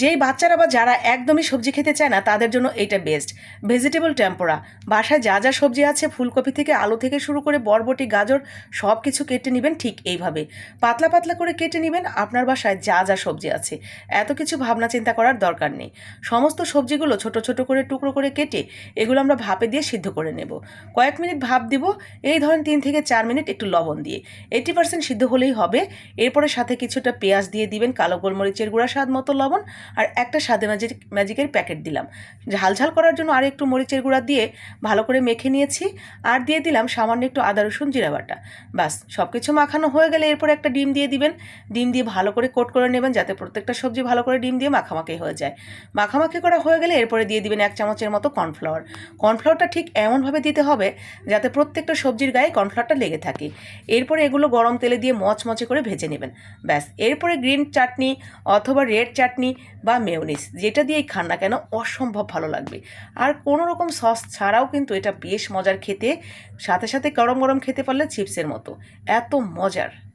যেই বাচ্চারা বা যারা একদমই সবজি খেতে চায় না, তাদের জন্য এটা বেস্ট ভেজিটেবল টেম্পোরা বাসায় যা যা সবজি আছে, ফুলকপি থেকে আলু থেকে শুরু করে বরবটি, গাজর সব কিছু কেটে নেবেন ঠিক এইভাবে। পাতলা পাতলা করে কেটে নেবেন আপনার বাসায় যা যা সবজি আছে। এত কিছু ভাবনা চিন্তা করার দরকার নেই। সমস্ত সবজিগুলো ছোট ছোট করে টুকরো করে কেটে এগুলো আমরা ভাপে দিয়ে সিদ্ধ করে নেব। কয়েক মিনিট ভাপ দিব, এই ধরেন তিন থেকে চার মিনিট একটু লবণ দিয়ে। এইটি পার্সেন্ট সিদ্ধ হলেই হবে। এরপরে সাথে কিছুটা পেঁয়াজ দিয়ে দিবেন, কালো গোলমরিচের গুঁড়া, স্বাদ মতো লবণ। আর একটা স্বাদে ম্যাজিক ম্যাজিকের প্যাকেট দিলাম। ঝাল ঝাল করার জন্য আর একটু মরিচের গুঁড়া দিয়ে ভালো করে মেখে নিয়েছি আর দিয়ে দিলাম সামান্য একটু আদা, রসুন, জিরা বাটা। বাস সব কিছু মাখানো হয়ে গেলে এরপর একটা ডিম দিয়ে দিবেন। ডিম দিয়ে ভালো করে কোট করে নেবেন যাতে প্রত্যেকটা সবজি ভালো করে ডিম দিয়ে মাখামাখি হয়ে যায়। মাখামাখি করা হয়ে গেলে এরপরে দিয়ে দিবেন এক চামচের মতো কর্নফ্লাওয়ার কর্নফ্লাওয়ারটা ঠিক এমনভাবে দিতে হবে যাতে প্রত্যেকটা সবজির গায়ে কর্নফ্লাওয়ারটা লেগে থাকে। এরপরে এগুলো গরম তেলে দিয়ে মচমচে করে ভেজে নেবেন। ব্যাস, এরপরে গ্রিন চাটনি অথবা রেড চাটনি বা মেয়নিস যেটা দিয়েই খান না কেন, অসম্ভব ভালো লাগবে। আর কোনো রকম সস ছাড়াও কিন্তু এটা বেশ মজার খেতে, সাথে সাথে গরম গরম খেতে পারলে চিপসের মতো। এত মজার।